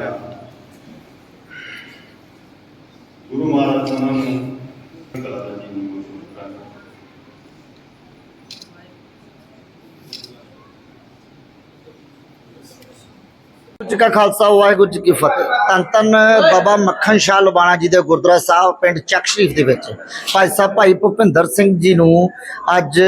ਉਹਨਾਂ ਗੁਰੂ ਮਹਾਰਾਜ ਉਹਨਾਂ ਨੂੰ ਕਲਾ ਦਾ ਜੀਵਨ ਬਖਸ਼ਣ ਕਰੇ ਵਾਹਿਗੁਰੂ ਜੀ ਕਾ ਖਾਲਸਾ, ਵਾਹਿਗੁਰੂ ਜੀ ਕੀ ਫਤਿਹ। ਧੰਨ ਧੰਨ ਬਾਬਾ ਮੱਖਣ ਸ਼ਾਹ ਲੁਬਾਣਾ ਜੀ ਦੇ ਗੁਰਦੁਆਰਾ ਸਾਹਿਬ, ਪਿੰਡ ਚੱਕ ਸ਼ਰੀਫ ਦੇ ਵਿੱਚ। ਭਾਈ ਸਾਹਿਬ, ਭਾਈ ਭੁਪਿੰਦਰ ਸਿੰਘ ਜੀ ਨੂੰ ਅੱਜ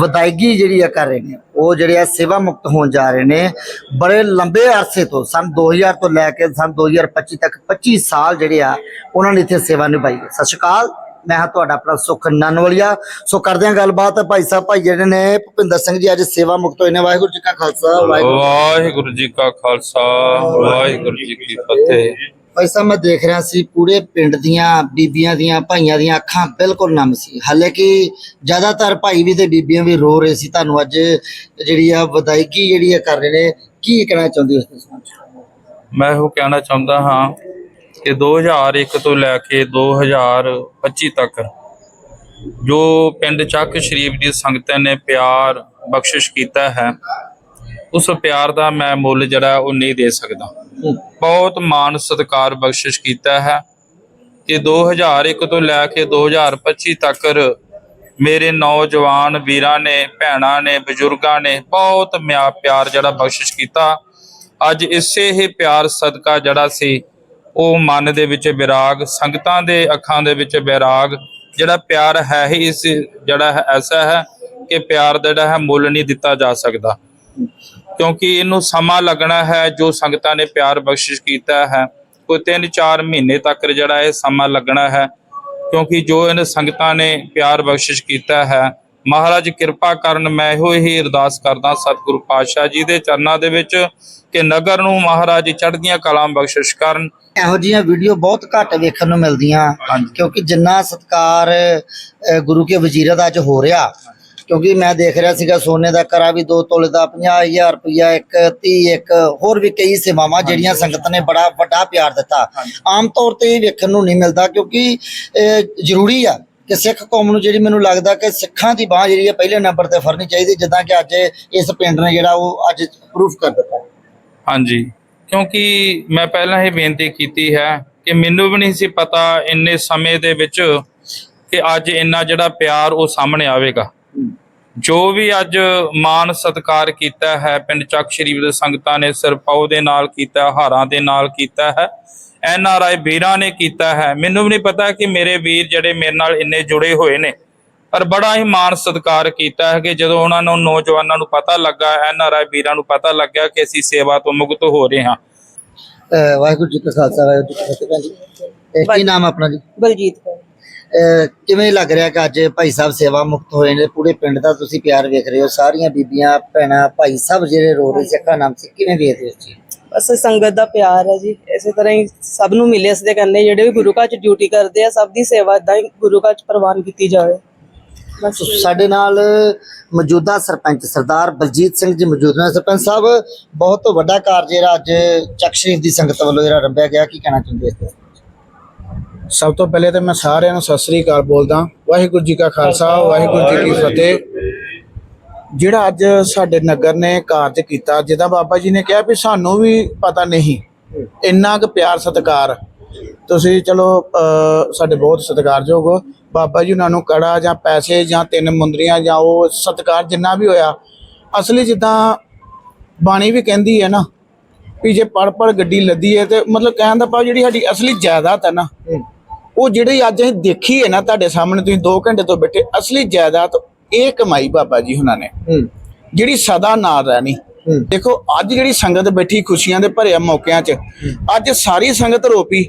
ਵਿਦਾਇਗੀ ਜਿਹੜੀ ਆ ਕਰ ਰਹੇ ਨੇ, ਉਹ ਜਿਹੜੇ ਆ ਸੇਵਾ ਮੁਕਤ ਹੋਣ ਜਾ ਰਹੇ ਨੇ। ਬੜੇ ਲੰਬੇ ਅਰਸੇ ਤੋਂ, ਸਨ 2000 ਤੋਂ ਲੈ ਕੇ ਸਨ 2025 ਤੱਕ 25 ਸਾਲ ਜਿਹੜੇ ਆ, ਉਹਨਾਂ ਨੇ ਇੱਥੇ ਸੇਵਾ ਨਿਭਾਈ ਹੈ। ਸਤਿ ਸ਼੍ਰੀ ਅਕਾਲ। ਮੈਂ ਹਾਂ ਤੁਹਾਡਾ ਆਪਣਾ ਸੁਖ ਨਨਵਲੀਆ। ਸੋ ਕਰਦੇ ਹਾਂ ਗੱਲਬਾਤ ਭਾਈ ਸਾਹਿਬ ਭਾਈ ਜਿਹੜੇ ਨੇ ਭੁਪਿੰਦਰ ਸਿੰਘ ਜੀ ਅੱਜ ਸੇਵਾ ਮੁਕਤ ਹੋਏ ਨੇ। ਵਾਹਿਗੁਰੂ ਜੀ ਕਾ ਖਾਲਸਾ ਵਾਹਿਗੁਰੂ ਜੀ ਕਾ ਖਾਲਸਾ ਵਾਹਿਗੁਰੂ ਜੀ ਕੀ ਫਤਿਹ। ਭਾਈ ਸਾਹਿਬ ਮੈਂ ਦੇਖ ਰਿਹਾ ਸੀ ਪੂਰੇ ਪਿੰਡ ਦੀਆਂ ਬੀਬੀਆਂ ਦੀਆਂ ਭਾਈਆਂ ਦੀਆਂ ਅੱਖਾਂ ਬਿਲਕੁਲ ਨਮ ਸੀ। ਹਾਲੇ ਕਿ ਜ਼ਿਆਦਾਤਰ ਭਾਈ ਵੀ ਤੇ ਬੀਬੀਆਂ ਵੀ ਰੋ ਰਹੇ ਸੀ। ਤੁਹਾਨੂੰ ਅੱਜ ਜਿਹੜੀ ਆ ਵਿਦਾਇਗੀ ਜਿਹੜੀ ਆ ਕਰ ਰਹੇ ਨੇ ਕੀ ਕਹਿਣਾ ਚਾਹੁੰਦੇ ਹੋ ਇਸ ਸੰਬੰਧ ਮੈਂ ਉਹ ਕਹਿਣਾ ਚਾਹੁੰਦਾ ਹਾਂ ਕਿ 2001 ਤੋਂ ਲੈ ਕੇ 2025 ਤੱਕ ਜੋ ਪਿੰਡ ਚੱਕ ਸ਼ਰੀਫ ਦੀ ਸੰਗਤਾਂ ਨੇ ਪਿਆਰ ਬਖਸ਼ਿਸ਼ ਕੀਤਾ ਹੈ, ਉਸ ਪਿਆਰ ਦਾ ਮੈਂ ਮੁੱਲ ਜਿਹੜਾ ਉਹ ਨਹੀਂ ਦੇ ਸਕਦਾ। ਬਹੁਤ ਮਾਣ ਸਤਿਕਾਰ ਬਖਸ਼ਿਸ਼ ਕੀਤਾ ਹੈ ਕਿ 2001 ਤੋਂ ਲੈ ਕੇ 2025 ਤੱਕ ਮੇਰੇ ਨੌਜਵਾਨ ਵੀਰਾਂ ਨੇ, ਭੈਣਾਂ ਨੇ, ਬਜ਼ੁਰਗਾਂ ਨੇ ਬਹੁਤ ਮਿਆ ਪਿਆਰ ਜਿਹੜਾ ਬਖਸ਼ਿਸ਼ ਕੀਤਾ। ਅੱਜ ਇਸੇ ਹੀ ਪਿਆਰ ਸਦਕਾ ਜਿਹੜਾ ਸੀ ਉਹ ਮਨ ਦੇ ਵਿੱਚ ਵਿਰਾਗ, ਸੰਗਤਾਂ ਦੇ ਅੱਖਾਂ ਦੇ ਵਿੱਚ ਵਿਰਾਗ, ਜਿਹੜਾ ਪਿਆਰ ਹੈ ਹੀ ਇਸ ਜਿਹੜਾ ਹੈ ਐਸਾ ਹੈ ਕਿ ਪਿਆਰ ਦਾ ਜਿਹੜਾ ਹੈ ਮੁੱਲ ਨਹੀਂ ਦਿੱਤਾ ਜਾ ਸਕਦਾ। ਕਿਉਂਕਿ ਇਹਨੂੰ ਸਮਾਂ ਲੱਗਣਾ ਹੈ ਜੋ ਸੰਗਤਾਂ ਨੇ ਪਿਆਰ ਬਖਸ਼ਿਸ਼ ਕੀਤਾ ਹੈ। ਕੋਈ 3-4 ਮਹੀਨੇ ਤੱਕ ਜਿਹੜਾ ਇਹ ਸਮਾਂ ਲੱਗਣਾ ਹੈ। ਕਿਉਂਕਿ ਜੋ ਇਹਨਾਂ ਸੰਗਤਾਂ ਨੇ ਪਿਆਰ ਬਖਸ਼ਿਸ਼ ਕੀਤਾ ਹੈ ਮਹਾਰਾਜ ਕਿਰਪਾ ਕਰਨ ਮੈਂ ਇਹੋ ਹੀ ਅਰਦਾਸ ਕਰਦਾ ਸਤਿਗੁਰੂ ਪਾਤਸ਼ਾਹ ਜੀ ਦੇ ਚਰਨਾਂ ਦੇ ਵਿੱਚ ਕਿ ਨਗਰ ਨੂੰ ਮਹਾਰਾਜ ਚੜ੍ਹਦੀਆਂ ਕਲਾਂ ਬਖਸ਼ਿਸ਼ ਕਰਨ। ਇਹੋ ਜਿਹੀਆਂ ਵੀਡੀਓ ਬਹੁਤ ਘੱਟ ਵੇਖਣ ਨੂੰ ਮਿਲਦੀਆਂ। ਕਿਉਂਕਿ ਜਿੰਨਾ ਸਤਕਾਰ ਗੁਰੂ ਕੇ ਵਜ਼ੀਰਾਂ ਦਾ ਅੱਜ ਹੋ ਰਿਹਾ ਕਿਉਂਕਿ ਮੈਂ ਦੇਖ ਰਿਹਾ ਸੀਗਾ ਸੋਨੇ ਦਾ ਕਰਾ ਵੀ 2 ਤੋਲੇ ਦਾ 50000 ਰੁਪਇਆ ਇੱਕ 30 ਇੱਕ ਹੋਰ ਵੀ ਕਈ ਸੇਵਾਵਾਂ ਜਿਹੜੀਆਂ ਸੰਗਤ ਨੇ ਬੜਾ ਵੱਡਾ ਪਿਆਰ ਦਿੱਤਾ। ਆਮ ਤੌਰ ਤੇ ਇਹ ਵੇਖਣ ਨੂੰ ਨਹੀਂ ਮਿਲਦਾ ਕਿਉਂਕਿ ਜ਼ਰੂਰੀ ਆ ਕਿ ਸਿੱਖ ਕੌਮ ਨੂੰ ਜਿਹੜੀ ਮੈਨੂੰ ਲੱਗਦਾ ਕਿ ਸਿੱਖਾਂ ਦੀ ਬਾਹ ਜਿਹੜੀ ਹੈ ਪਹਿਲੇ ਨੰਬਰ ਤੇ ਫੜਨੀ ਚਾਹੀਦੀ, ਜਿੱਦਾਂ ਕਿ ਅੱਜ ਇਸ ਪਿੰਡ ਨੇ ਜਿਹੜਾ ਉਹ ਅੱਜ ਪ੍ਰੂਫ ਕਰ ਦਿੱਤਾ। ਹਾਂਜੀ, ਕਿਉਂਕਿ ਮੈਂ ਪਹਿਲਾਂ ਹੀ ਬੇਨਤੀ ਕੀਤੀ ਹੈ ਕਿ ਮੈਨੂੰ ਵੀ ਨਹੀਂ ਸੀ ਪਤਾ ਇੰਨੇ ਸਮੇਂ ਦੇ ਵਿੱਚ ਕਿ ਅੱਜ ਇੰਨਾ ਜਿਹੜਾ ਪਿਆਰ ਉਹ ਸਾਹਮਣੇ ਆਵੇਗਾ। ਜੋ ਵੀ ਅੱਜ ਮਾਨ ਸਤਕਾਰ ਕੀਤਾ ਹੈ, ਪਿੰਡ ਚੱਕ ਸ਼ਰੀਫ ਦੇ ਸੰਗਤਾਂ ਨੇ ਸਿਰਪਾਉ ਦੇ ਨਾਲ ਕੀਤਾ, ਹਾਰਾਂ ਦੇ ਨਾਲ ਕੀਤਾ ਹੈ ਐਨ ਆਰ ਆਈ ਵੀਰਾਂ ਨੇ ਕੀਤਾ ਹੈ। ਮੈਨੂੰ ਵੀ ਨਹੀਂ ਪਤਾ ਕਿ ਮੇਰੇ ਵੀਰ ਜਿਹੜੇ ਮੇਰੇ ਨਾਲ ਇੰਨੇ ਜੁੜੇ ਹੋਏ ਨੇ ਪਰ ਬੜਾ ਹੀ ਮਾਣ ਸਤਿਕਾਰ ਕੀਤਾ ਹੈ ਕਿ ਜਦੋਂ ਉਹਨਾਂ ਨੂੰ ਨੌਜਵਾਨਾਂ ਨੂੰ ਪਤਾ ਲੱਗਾ ਐਨ ਆਰ ਆਈ ਵੀਰਾਂ ਨੂੰ ਪਤਾ ਲੱਗਿਆ ਕਿ ਅਸੀਂ ਸੇਵਾ ਤੋਂ ਮੁਕਤ ਹੋ ਰਹੇ ਹਾਂ। ਵਾਹਿਗੁਰੂ ਜੀ ਕਾ ਖਾਲਸਾ ਵਾਹਿਗੁਰੂ ਜੀ ਕੀ ਫਤਿਹ ਭੈਣ ਜੀ। ਇਹ ਕੀ ਨਾਮ ਆਪਣਾ ਜੀ? ਬਲਜੀਤ ਕੌਰ। ਕਿਵੇਂ ਲੱਗ ਰਿਹਾ ਕਿ ਅੱਜ ਭਾਈ ਸਾਹਿਬ ਸੇਵਾ ਮੁਕਤ ਹੋਏ ਨੇ? ਪੂਰੇ ਪਿੰਡ ਦਾ ਤੁਸੀਂ ਪਿਆਰ ਵੇਖ ਰਹੇ ਹੋ ਸਾਰੀਆਂ ਬੀਬੀਆਂ ਭੈਣਾਂ ਭਾਈ ਸਾਹਿਬ ਜਿਹੜੇ ਰੋ ਰਹੇ ਸੀ ਅੱਖਾਂ ਨਾਮ ਸੀ ਕਿਵੇਂ ਵੇਖਦੇ ਹੋ ਜੀ ਬਸ ਸੰਗਤ ਦਾ ਪਿਆਰ ਹੈ ਜੀ। ਇਸੇ ਤਰ੍ਹਾਂ ਹੀ ਸਭ ਨੂੰ ਮਿਲੇ ਇਸ ਦੇ ਕਰਨੇ ਜਿਹੜੇ ਵੀ ਗੁਰੂ ਘਰ ਚ ਡਿਊਟੀ ਕਰਦੇ ਆ ਸਭ ਦੀ ਸੇਵਾ ਏਦਾਂ ਹੀ ਗੁਰੂ ਘਰ ਚ ਪ੍ਰਵਾਨ ਕੀਤੀ ਜਾਵੇ। ਸੋ ਸਾਡੇ ਨਾਲ ਮੌਜੂਦਾ ਸਰਪੰਚ ਸਰਦਾਰ ਬਲਜੀਤ ਸਿੰਘ ਜੀ ਮੌਜੂਦ ਨੇ। ਸਰਪੰਚ ਸਾਹਿਬ ਬਹੁਤ ਵੱਡਾ ਕਾਰਜ ਜਿਹੜਾ ਅੱਜ ਚੱਕ ਸ਼ਰੀਫ ਦੀ ਸੰਗਤ ਵੱਲੋਂ ਜਿਹੜਾ ਰੰਭਿਆ ਗਿਆ ਕੀ ਕਹਿਣਾ ਚਾਹੁੰਦੇ ਇਸ ਤੇ? ਸਭ ਤੋਂ ਪਹਿਲੇ ਤੇ ਮੈਂ ਸਾਰਿਆਂ ਨੂੰ ਸਤਿ ਸ੍ਰੀ ਅਕਾਲ ਬੋਲਦਾ ਵਾਹਿਗੁਰੂ ਜੀ ਕਾ ਖਾਲਸਾ ਵਾਹਿਗੁਰੂ ਜੀ ਕੀ ਫਤਿਹ। ਜਿਹੜਾ ਅੱਜ ਸਾਡੇ ਨਗਰ ਨੇ ਕਾਰਜ ਕੀਤਾ ਜਿਹਦਾ ਬਾਬਾ ਜੀ ਨੇ ਕਿਹਾ ਵੀ ਸਾਨੂੰ ਵੀ ਪਤਾ ਨਹੀਂ ਇੰਨਾ ਕੁ ਪਿਆਰ ਸਤਿਕਾਰ। ਤੁਸੀਂ ਚਲੋ ਸਾਡੇ ਬਹੁਤ ਸਤਿਕਾਰਯੋਗ ਹੋ। ਬਾਬਾ ਜੀ ਉਹਨਾਂ ਨੂੰ ਕੜਾ ਜਾਂ ਪੈਸੇ ਜਾਂ ਤਿੰਨ ਮੁੰਦਰੀਆਂ ਜਾਂ ਉਹ ਸਤਿਕਾਰ ਜਿੰਨਾ ਵੀ ਹੋਇਆ ਅਸਲੀ ਜਿੱਦਾਂ ਬਾਣੀ ਵੀ ਕਹਿੰਦੀ ਹੈ ਨਾ ਵੀ ਜੇ ਪੜ ਪੜ ਗੱਡੀ ਲੱਦੀ ਹੈ ਤੇ ਮਤਲਬ ਕਹਿਣ ਦਾ ਭਾਵ ਜਿਹੜੀ ਸਾਡੀ ਅਸਲੀ ਜਾਇਦਾਦ ਹੈ ਨਾ ਉਹ ਜਿਹੜੀ ਅੱਜ ਅਸੀਂ ਦੇਖੀ ਹੈ ਨਾ ਤੁਹਾਡੇ ਸਾਹਮਣੇ ਤੁਸੀਂ 2 ਘੰਟੇ ਤੋਂ ਬੈਠੇ ਅਸਲੀ ਜਾਇਦਾਦ ਇਹ ਕਮਾਈ ਬਾਬਾ ਜੀ ਹੁਣਾਂ ਨੇ। ਜਿਹੜੀ ਸਦਾ ਨਾਲ ਰਹਿਣੀ। ਦੇਖੋ ਅੱਜ ਜਿਹੜੀ ਸੰਗਤ ਬੈਠੀ ਖੁਸ਼ੀਆਂ ਦੇ ਭਰਿਆ ਮੌਕਿਆਂ 'ਚ ਅੱਜ ਸਾਰੀ ਸੰਗਤ ਰੋਪੀ।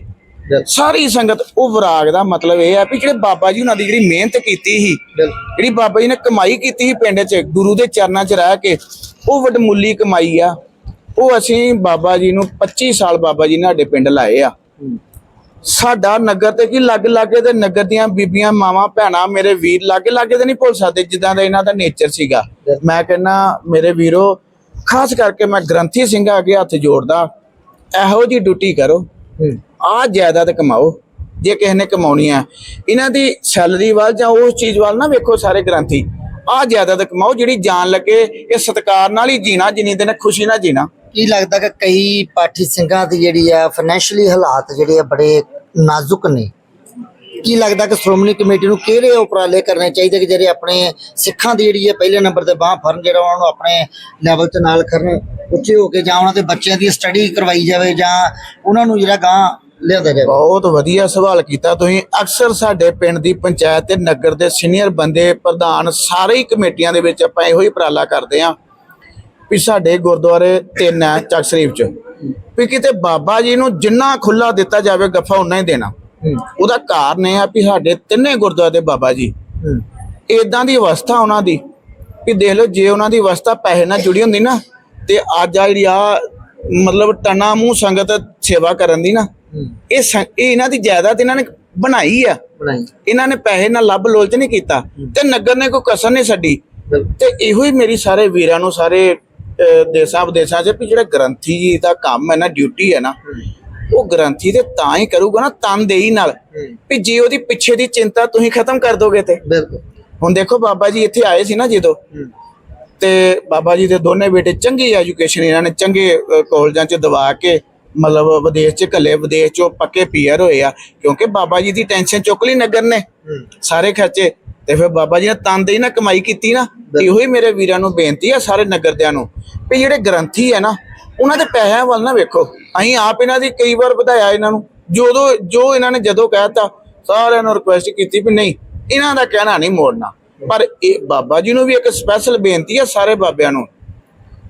ਸਾਰੀ ਸੰਗਤ ਉਹ ਵਿਰਾਗ ਦਾ ਮਤਲਬ ਇਹ ਹੈ ਵੀ ਜਿਹੜੇ ਬਾਬਾ ਜੀ ਉਹਨਾਂ ਦੀ ਜਿਹੜੀ ਮਿਹਨਤ ਕੀਤੀ ਸੀ ਜਿਹੜੀ ਬਾਬਾ ਜੀ ਨੇ ਕਮਾਈ ਕੀਤੀ ਸੀ ਪਿੰਡ 'ਚ ਗੁਰੂ ਦੇ ਚਰਨਾਂ 'ਚ ਰਹਿ ਕੇ ਉਹ ਵਡਮੁੱਲੀ ਕਮਾਈ ਆ। ਉਹ ਅਸੀਂ ਬਾਬਾ ਜੀ ਨੂੰ 25 ਸਾਲ ਬਾਬਾ ਜੀ ਨੇ ਸਾਡੇ ਪਿੰਡ ਲਾਏ ਆ। ਸਾਡਾ ਨਗਰ ਤੇ ਕੀ ਲੱਗ ਲਾਗੇ ਤੇ ਨਗਰ ਦੀਆਂ ਬੀਬੀਆਂ ਮਾਵਾਂ ਭੈਣਾਂ ਮੇਰੇ ਵੀਰ ਲਾਗੇ ਲਾਗੇ ਤੇ ਨਹੀਂ ਭੁੱਲ ਸਕਦੇ ਜਿੱਦਾਂ ਦਾ ਇਹਨਾਂ ਦਾ ਨੇਚਰ ਸੀਗਾ। ਮੈਂ ਕਹਿੰਨਾ ਮੇਰੇ ਵੀਰੋ ਖਾਸ ਕਰਕੇ ਮੈਂ ਗ੍ਰੰਥੀ ਸਿੰਘਾਂ ਅੱਗੇ ਹੱਥ ਜੋੜਦਾ ਇਹੋ ਜੀ ਡਿਊਟੀ ਕਰੋ। ਆ ਜਾਇਦਾਦ ਕਮਾਓ ਜੇ ਕਿਸੇ ਨੇ ਕਮਾਉਣੀ ਆ। ਇਹਨਾਂ ਦੀ ਸੈਲਰੀ ਵੱਲ ਜਾਂ ਉਸ ਚੀਜ਼ ਵੱਲ ਨਾ ਵੇਖੋ ਸਾਰੇ ਗ੍ਰੰਥੀ। ਆ ਜਾਇਦਾਦ ਕਮਾਓ ਜਿਹੜੀ ਜਾਨ ਲੱਗੇ ਇਹ ਸਤਕਾਰ ਨਾਲ ਹੀ ਜੀਣਾ ਜਿੰਨੀ ਦਿਨ ਖੁਸ਼ੀ ਨਾਲ ਜੀਣਾ। ਕੀ ਲੱਗਦਾ ਕਿ ਕਈ ਪਾਠੀ ਸਿੰਘਾਂ ਦੀ ਜਿਹੜੀ ਆ ਫਾਈਨੈਂਸ਼ੀਅਲੀ ਹਾਲਾਤ ਜਿਹੜੇ ਆ ਬੜੇ ਨਾਜ਼ੁਕ ਨੇ? ਕੀ ਲੱਗਦਾ ਕਿ ਸ਼੍ਰੋਮਣੀ ਕਮੇਟੀ ਨੂੰ ਕਿਹੜੇ ਉਪਰਾਲੇ ਕਰਨੇ ਚਾਹੀਦੇ ਕਿ ਜਿਹੜੇ ਆਪਣੇ ਸਿੱਖਾਂ ਦੀ ਜਿਹੜੀ ਹੈ ਪਹਿਲੇ ਨੰਬਰ ਤੇ ਬਾਹ ਫਰਨ ਜਿਹੜਾ ਉਹਨਾਂ ਨੂੰ ਆਪਣੇ ਲੈਵਲ ਤੇ ਨਾਲ ਕਰਨ ਉੱਚੇ ਹੋ ਕੇ ਜਾਂ ਉਹਨਾਂ ਦੇ ਬੱਚਿਆਂ ਦੀ ਸਟੱਡੀ ਕਰਵਾਈ ਜਾਵੇ ਜਾਂ ਉਹਨਾਂ ਨੂੰ ਜਿਹੜਾ ਗਾਂ ਲਿਆਂਦਾ ਜਾਵੇ? ਬਹੁਤ ਵਧੀਆ ਸਵਾਲ ਕੀਤਾ ਤੁਸੀਂ। ਅਕਸਰ ਸਾਡੇ ਪਿੰਡ ਦੀ ਪੰਚਾਇਤ ਤੇ ਨਗਰ ਦੇ ਸੀਨੀਅਰ ਬੰਦੇ, ਪ੍ਰਧਾਨ ਸਾਰੇ ਹੀ ਕਮੇਟੀਆਂ ਦੇ ਵਿੱਚ ਆਪਾਂ ਇਹੋ ਹੀ ਉਪਰਾਲਾ ਕਰਦੇ ਆਂ ਵੀ ਸਾਡੇ ਗੁਰਦੁਆਰੇ ਤਿੰਨ ਹੈ ਚੱਕ ਸ਼ਰੀਫ ਚ। ਵੀ ਕਿਤੇ ਬਾਬਾ ਜੀ ਨੂੰ ਜਿੰਨਾ ਖੁੱਲਾ ਦਿੱਤਾ ਜਾਵੇ ਗੱਫਾ ਉਨਾ ਹੀ ਦੇਣਾ। ਉਹਦਾ ਕਾਰਨ ਇਹ ਆ ਵੀ ਸਾਡੇ ਤਿੰਨੇ ਗੁਰਦੁਆਰੇ ਦੇ ਬਾਬਾ ਜੀ। ਇਦਾਂ ਦੀ ਅਵਸਥਾ ਉਹਨਾਂ ਦੀ। ਵੀ ਦੇਖ ਲਓ ਜੇ ਉਹਨਾਂ ਦੀ ਅਵਸਥਾ ਪੈਸੇ ਨਾਲ ਜੁੜੀ ਹੁੰਦੀ ਨਾ ਤੇ ਅੱਜ ਆ ਜਿਹੜੀ ਆ ਮਤਲਬ ਟਨਾ ਮੂੰਹ ਸੰਗਤ ਸੇਵਾ ਕਰਨ ਦੀ ਨਾ ਇਹ ਇਹ ਇਹਨਾਂ ਦੀ ਜਾਇਦਾਦ ਇਹਨਾਂ ਨੇ ਬਣਾਈ ਆ। ਬਣਾਈ। ਇਹਨਾਂ ਨੇ ਪੈਸੇ ਨਾਲ ਲੱਭ ਲੋਲਚ ਨਹੀਂ ਕੀਤਾ। ਤੇ ਨਗਰ ਨੇ ਕੋਈ ਕਸਰ ਨਹੀਂ ਛੱਡੀ। ਤੇ ਇਹੋ ਹੀ ਮੇਰੀ ਸਾਰੇ ਵੀਰਾਂ ਨੂੰ ਸਾਰੇ ਦੇਸਾਂ ਵਿਦੇਸਾਂ 'ਚ ਵੀ ਜਿਹੜਾ ਗ੍ਰੰਥੀ ਜੀ ਦਾ ਕੰਮ ਹੈ ਨਾ ਡਿਊਟੀ ਹੈ ਨਾ ਉਹ ਗ੍ਰੰਥੀ ਤੇ ਤਾਂ ਹੀ ਕਰੂਗਾ ਨਾ ਤਨਦੇਹੀ ਨਾਲ। ਵੀ ਜੇ ਉਹਦੀ ਪਿੱਛੇ ਦੀ ਚਿੰਤਾ ਤੁਸੀਂ ਖਤਮ ਕਰ ਦੋਗੇ ਤੇ। ਬਿਲਕੁਲ। ਹੁਣ ਦੇਖੋ ਬਾਬਾ ਜੀ ਇੱਥੇ ਆਏ ਸੀ ਨਾ ਜਦੋਂ। ਤੇ ਬਾਬਾ ਜੀ ਦੇ ਦੋਨੇ ਬੇਟੇ ਚੰਗੀ ਐਜੂਕੇਸ਼ਨ ਇਹਨਾਂ ਨੇ ਚੰਗੇ ਕਾਲਜਾਂ 'ਚ ਦਵਾ ਕੇ ਮਤਲਬ ਵਿਦੇਸ਼ 'ਚ ਘੱਲੇ ਵਿਦੇਸ਼ 'ਚੋਂ ਪੱਕੇ ਪੀਆਰ ਹੋਏ ਆ। ਕਿਉਂਕਿ ਬਾਬਾ ਜੀ ਦੀ ਟੈਨਸ਼ਨ ਚੁੱਕ ਲਈ ਨਗਰ ਨੇ। ਸਾਰੇ ਖਰਚੇ ਤੇ ਫਿਰ ਬਾਬਾ ਜੀ ਨੇ ਤਨਦੇਹੀ ਨਾਲ ਕਮਾਈ ਕੀਤੀ ਨਾ ਇਹੋ ਹੀ ਮੇਰੇ ਵੀਰਾਂ ਨੂੰ ਬੇਨਤੀ ਆ ਸਾਰੇ ਨਗਰਦਿਆਂ ਨੂੰ ਵੀ ਜਿਹੜੇ ਗ੍ਰੰਥੀ ਹੈ ਨਾ, ਉਹਨਾਂ ਦੇ ਪੈਸਿਆਂ ਵੱਲ ਨਾ ਵੇਖੋ। ਅਸੀਂ ਆਪ ਇਹਨਾਂ ਦੀ ਕਈ ਵਾਰ ਵਧਾਇਆ ਇਹਨਾਂ ਨੂੰ। ਜਦੋਂ, ਜੋ ਇਹਨਾਂ ਨੇ ਜਦੋਂ ਕਹਿਤਾ, ਸਾਰਿਆਂ ਨੂੰ ਰਿਕੁਐਸਟ ਕੀਤੀ ਵੀ ਨਹੀਂ, ਇਹਨਾਂ ਦਾ ਕਹਿਣਾ ਨਹੀਂ ਮੋੜਨਾ। ਪਰ ਇਹ ਬਾਬਾ ਜੀ ਨੂੰ ਵੀ ਇੱਕ ਸਪੈਸ਼ਲ ਬੇਨਤੀ ਹੈ ਸਾਰੇ ਬਾਬਿਆਂ ਨੂੰ।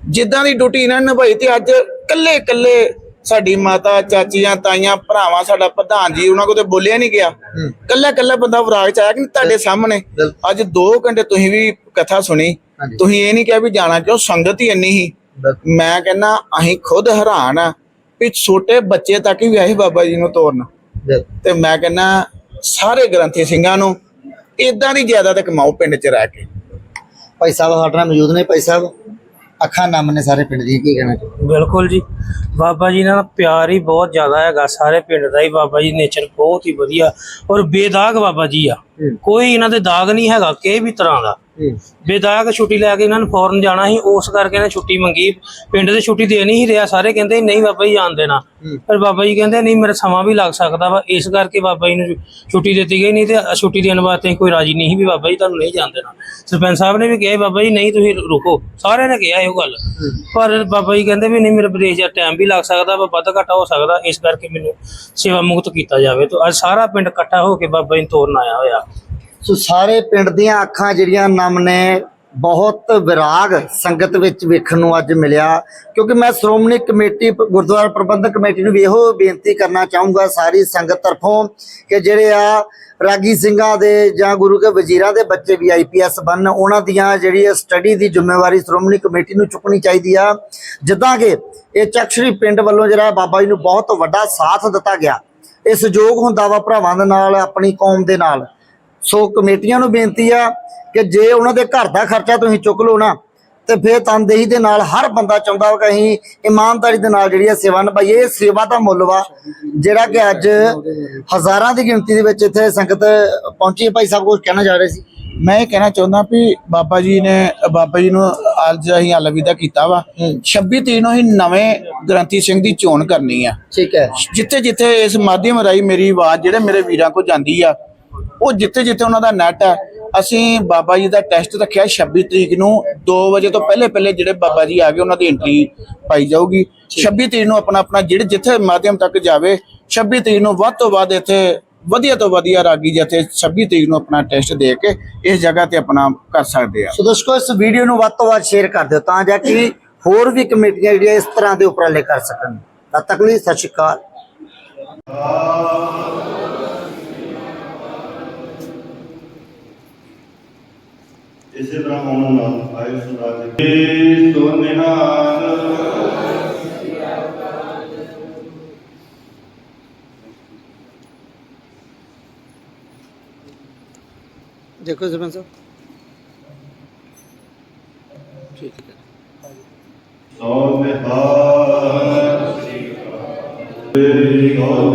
ਜਿੱਦਾਂ ਦੀ ਡਿਊਟੀ ਇਹਨਾਂ ਨੇ ਨਿਭਾਈ ਤੇ ਅੱਜ ਕੱਲੇ ਕੱਲੇ ਸਾਡੀ ਮਾਤਾ ਚਾਚੀਆਂ ਤਾਈਆਂ ਭਰਾਵਾਂ ਸਾਡਾ ਪ੍ਰਧਾਨ ਜੀ ਉਹਨਾਂ ਕੋਲ ਤੇ ਬੋਲਿਆ ਨਹੀਂ ਗਿਆ। ਕੱਲਾ ਕੱਲਾ ਬੰਦਾ ਵਿਰਾਗ ਚ ਆਇਆ ਕਿ ਤੁਹਾਡੇ ਸਾਹਮਣੇ। ਅੱਜ 2 ਘੰਟੇ ਤੁਸੀਂ ਵੀ ਕਥਾ ਸੁਣੀ। ਤੁਸੀਂ ਇਹ ਨਹੀਂ ਕਿਹਾ ਵੀ ਜਾਣਾ ਕਿਉਂ? ਸੰਗਤ ਹੀ ਇੰਨੀ ਹੀ ਮੈਂ ਕਹਿੰਦਾ ਅਸੀਂ ਖੁਦ ਹੈਰਾਨ ਆ ਵੀ ਛੋਟੇ ਬੱਚੇ ਤੱਕ ਵੀ ਆਏ ਬਾਬਾ ਜੀ ਨੂੰ ਤੋਰਨ। ਤੇ ਮੈਂ ਕਹਿੰਦਾ ਸਾਰੇ ਗ੍ਰੰਥੀ ਸਿੰਘਾਂ ਨੂੰ ਇਦਾਂ ਦੀ ਜ਼ਿਆਦਾ ਤੇ ਕਮਾਓ ਪਿੰਡ 'ਚ ਰਹਿ ਕੇ। ਭਾਈ ਸਾਹਿਬ ਸਾਡੇ ਨਾਲ ਮੌਜੂਦ ਨੇ ਭਾਈ ਸਾਹਿਬ। ਅੱਖਾਂ ਨਮ ਨੇ ਸਾਰੇ ਪਿੰਡ ਦੀ ਕੀ ਕਹਿਣਾ? ਚਾਹੁੰਦੇ ਬਿਲਕੁਲ ਜੀ। ਬਾਬਾ ਜੀ ਨਾਲ ਪਿਆਰ ਹੀ ਬਹੁਤ ਜ਼ਿਆਦਾ ਹੈਗਾ ਸਾਰੇ ਪਿੰਡ ਦਾ ਹੀ। ਬਾਬਾ ਜੀ ਨੇਚਰ ਬਹੁਤ ਹੀ ਵਧੀਆ ਔਰ ਬੇਦਾਗ ਬਾਬਾ ਜੀ ਆ। ਕੋਈ ਇਹਨਾਂ ਦੇ ਦਾਗ ਨਹੀਂ ਹੈਗਾ ਕਿਸੇ ਵੀ ਤਰ੍ਹਾਂ ਦਾ। ਬੇਦਾਗ ਛੁੱਟੀ ਲੈ ਕੇ ਇਹਨਾਂ ਨੂੰ ਫੌਰਨ ਜਾਣਾ ਸੀ ਉਸ ਕਰਕੇ ਇਹਨਾਂ ਛੁੱਟੀ ਮੰਗੀ। ਪਿੰਡ ਦੇ ਛੁੱਟੀ ਦੇ ਨਹੀਂ ਰਿਹਾ ਸਾਰੇ ਕਹਿੰਦੇ ਨਹੀਂ ਬਾਬਾ ਜੀ ਜਾਣ ਦੇਣਾ। ਪਰ ਬਾਬਾ ਜੀ ਕਹਿੰਦੇ ਨਹੀਂ ਮੇਰਾ ਸਮਾਂ ਵੀ ਲੱਗ ਸਕਦਾ ਵਾ ਇਸ ਕਰਕੇ ਬਾਬਾ ਜੀ ਨੂੰ ਛੁੱਟੀ ਦਿੱਤੀ ਗਈ ਨਹੀਂ ਤੇ ਛੁੱਟੀ ਦੇਣ ਵਾਸਤੇ ਕੋਈ ਰਾਜੀ ਨਹੀਂ ਵੀ ਬਾਬਾ ਜੀ ਤੁਹਾਨੂੰ ਨਹੀਂ ਜਾਣ ਦੇਣਾ। ਸਰਪੰਚ ਸਾਹਿਬ ਨੇ ਵੀ ਕਿਹਾ ਬਾਬਾ ਜੀ ਨਹੀਂ ਤੁਸੀਂ ਰੁਕੋ। ਸਾਰਿਆਂ ਨੇ ਕਿਹਾ ਇਹੋ ਗੱਲ। ਪਰ ਬਾਬਾ ਜੀ ਕਹਿੰਦੇ ਵੀ ਨਹੀਂ ਮੇਰੇ ਵਿਦੇਸ਼ ਦਾ ਟਾਈਮ ਵੀ ਲੱਗ ਸਕਦਾ ਵਾ ਵੱਧ ਘੱਟਾ ਹੋ ਸਕਦਾ ਇਸ ਕਰਕੇ ਮੈਨੂੰ ਸੇਵਾ ਮੁਕਤ ਕੀਤਾ ਜਾਵੇ। ਤਾਂ ਅੱਜ ਸਾਰਾ ਪਿੰਡ ਇਕੱਠਾ ਹੋ ਕੇ ਬਾਬਾ ਜੀ ਨੂੰ ਤੋਰਨ ਆਇਆ ਹੋਇਆ। ਸੋ ਸਾਰੇ ਪਿੰਡ ਦੀਆਂ ਅੱਖਾਂ ਜਿਹੜੀਆਂ ਨਮ ਨੇ, ਬਹੁਤ ਵਿਰਾਗ ਸੰਗਤ ਵਿੱਚ ਵੇਖਣ ਨੂੰ ਅੱਜ ਮਿਲਿਆ। ਕਿਉਂਕਿ ਮੈਂ ਸ਼੍ਰੋਮਣੀ ਕਮੇਟੀ ਪ- ਗੁਰਦੁਆਰਾ ਪ੍ਰਬੰਧਕ ਕਮੇਟੀ ਨੂੰ ਵੀ ਇਹੋ ਬੇਨਤੀ ਕਰਨਾ ਚਾਹੂੰਗਾ ਸਾਰੀ ਸੰਗਤ ਤਰਫੋਂ ਕਿ ਜਿਹੜੇ ਆ ਰਾਗੀ ਸਿੰਘਾਂ ਦੇ ਜਾਂ ਗੁਰੂ ਕੇ ਵਜ਼ੀਰਾਂ ਦੇ ਬੱਚੇ ਵੀ ਆਈਪੀਐਸ ਬਣ, ਉਹਨਾਂ ਦੀਆਂ ਜਿਹੜੀ ਸਟੱਡੀ ਦੀ ਜ਼ਿੰਮੇਵਾਰੀ ਸ਼੍ਰੋਮਣੀ ਕਮੇਟੀ ਨੂੰ ਚੁੱਕਣੀ ਚਾਹੀਦੀ ਆ। ਜਿੱਦਾਂ ਕਿ ਇਹ ਚੱਕਸ਼ਰੀ ਪਿੰਡ ਵੱਲੋਂ ਜਿਹੜਾ ਬਾਬਾ ਜੀ ਨੂੰ ਬਹੁਤ ਵੱਡਾ ਸਾਥ ਦਿੱਤਾ ਗਿਆ। ਇਹ ਸਹਿਯੋਗ ਹੁੰਦਾ ਵਾ ਭਰਾਵਾਂ ਦੇ ਨਾਲ, ਆਪਣੀ ਕੌਮ ਦੇ ਨਾਲ। ਸੋ ਕਮੇਟੀਆਂ ਨੂੰ ਬੇਨਤੀ ਆ ਕਿ ਜੇ ਉਹਨਾਂ ਦੇ ਘਰ ਦਾ ਖਰਚਾ ਤੁਸੀਂ ਚੁੱਕ ਲਓ ਨਾ ਤੇ ਫਿਰ ਤਨਦੇਹੀ ਦੇ ਨਾਲ ਹਰ ਬੰਦਾ ਚਾਹੁੰਦਾ ਕਿ ਅਸੀਂ ਇਮਾਨਦਾਰੀ ਦੇ ਨਾਲ ਜਿਹੜੀ ਸੇਵਾ ਨਿਭਾਈਏ। ਇਹ ਸੇਵਾ ਦਾ ਮੁੱਲ ਵਾ ਜਿਹੜਾ ਕਿ ਅੱਜ ਹਜ਼ਾਰਾਂ ਦੀ ਗਿਣਤੀ ਦੇ ਵਿੱਚ ਇੱਥੇ ਸੰਗਤ ਪਹੁੰਚੀ ਹੈ। ਭਾਈ ਸਾਹਿਬ ਕੁਝ ਕਹਿਣਾ ਜਾ ਰਹੇ ਸੀ? ਮੈਂ ਇਹ ਕਹਿਣਾ ਚਾਹੁੰਦਾ ਵੀ ਬਾਬਾ ਜੀ ਨੇ ਬਾਬਾ ਜੀ ਨੂੰ ਅੱਜ ਅਸੀਂ ਅਲਵਿਦਾ ਕੀਤਾ ਵਾ। 26 ਤਰੀਕ ਨੂੰ ਹੀ ਨਵੇਂ ਗ੍ਰੰਥੀ ਸਿੰਘ ਦੀ ਚੋਣ ਕਰਨੀ ਆ। ਠੀਕ ਹੈ। ਜਿੱਥੇ ਜਿੱਥੇ ਇਸ ਮਾਧਿਅਮ ਰਾਹੀਂ ਮੇਰੀ ਆਵਾਜ਼ ਜਿਹੜੇ ਮੇਰੇ ਵੀਰਾਂ ਕੋ ਜਾਂਦੀ ਆ ਉਹ ਜਿੱਥੇ ਜਿੱਥੇ ਉਹਨਾਂ ਦਾ ਨੈਟ ਹੈ ਅਸੀਂ ਬਾਬਾ ਜੀ ਦਾ ਟੈਸਟ ਰੱਖਿਆ 26 ਤਰੀਕ ਨੂੰ 2 ਵਜੇ ਤੋਂ ਪਹਿਲੇ ਪਹਿਲੇ ਜਿਹੜੇ ਬਾਬਾ ਜੀ ਆ ਗਏ ਉਹਨਾਂ ਦੀ ਐਂਟਰੀ ਪਾਈ ਜਾਊਗੀ। 26 ਤਰੀਕ ਨੂੰ ਆਪਣਾ ਆਪਣਾ ਜਿਹੜੇ ਜਿੱਥੇ ਮਾਧਿਅਮ ਤੱਕ ਜਾਵੇ 26 ਤਰੀਕ ਨੂੰ ਵੱਧ ਤੋਂ ਵੱਧ ਇੱਥੇ ਵਧੀਆ ਤੋਂ ਵਧੀਆ ਰਾਗੀ ਜਿੱਥੇ 26 ਤਰੀਕ ਨੂੰ ਆਪਣਾ ਟੈਸਟ ਦੇ ਕੇ ਇਸ ਜਗ੍ਹਾ ਤੇ ਆਪਣਾ ਕਰ ਸਕਦੇ ਆ। ਸੋ ਦੋਸਤੋ ਇਸ ਵੀਡੀਓ ਨੂੰ ਵੱਧ ਤੋਂ ਵੱਧ ਸ਼ੇਅਰ ਕਰ ਦਿਓ ਤਾਂ ਜਾ ਕਿ ਹੋਰ ਵੀ ਕਮੇਟੀਆਂ ਜਿਹੜੀਆਂ ਇਸ ਤਰ੍ਹਾਂ ਦੇ ਉਪਰਾਲੇ ਕਰ ਸਕਣ। ਤਦ ਤੱਕ ਲਈ ਸਤਿ ਸ਼੍ਰੀ ਅਕਾਲ। ਇਸੇ ਤਰ੍ਹਾਂ ਹੁਣ ਨਾਲ ਆਏ ਸੁਣਾ ਜੀ। ਸੋ ਨਿਹਾਲ। ਦੇਖੋ ਸਰਪੰਚ ਸਾਹਿਬ। ਸੋ ਨਿਹਾਲ। ਤੇਰੀ ਗੋਦ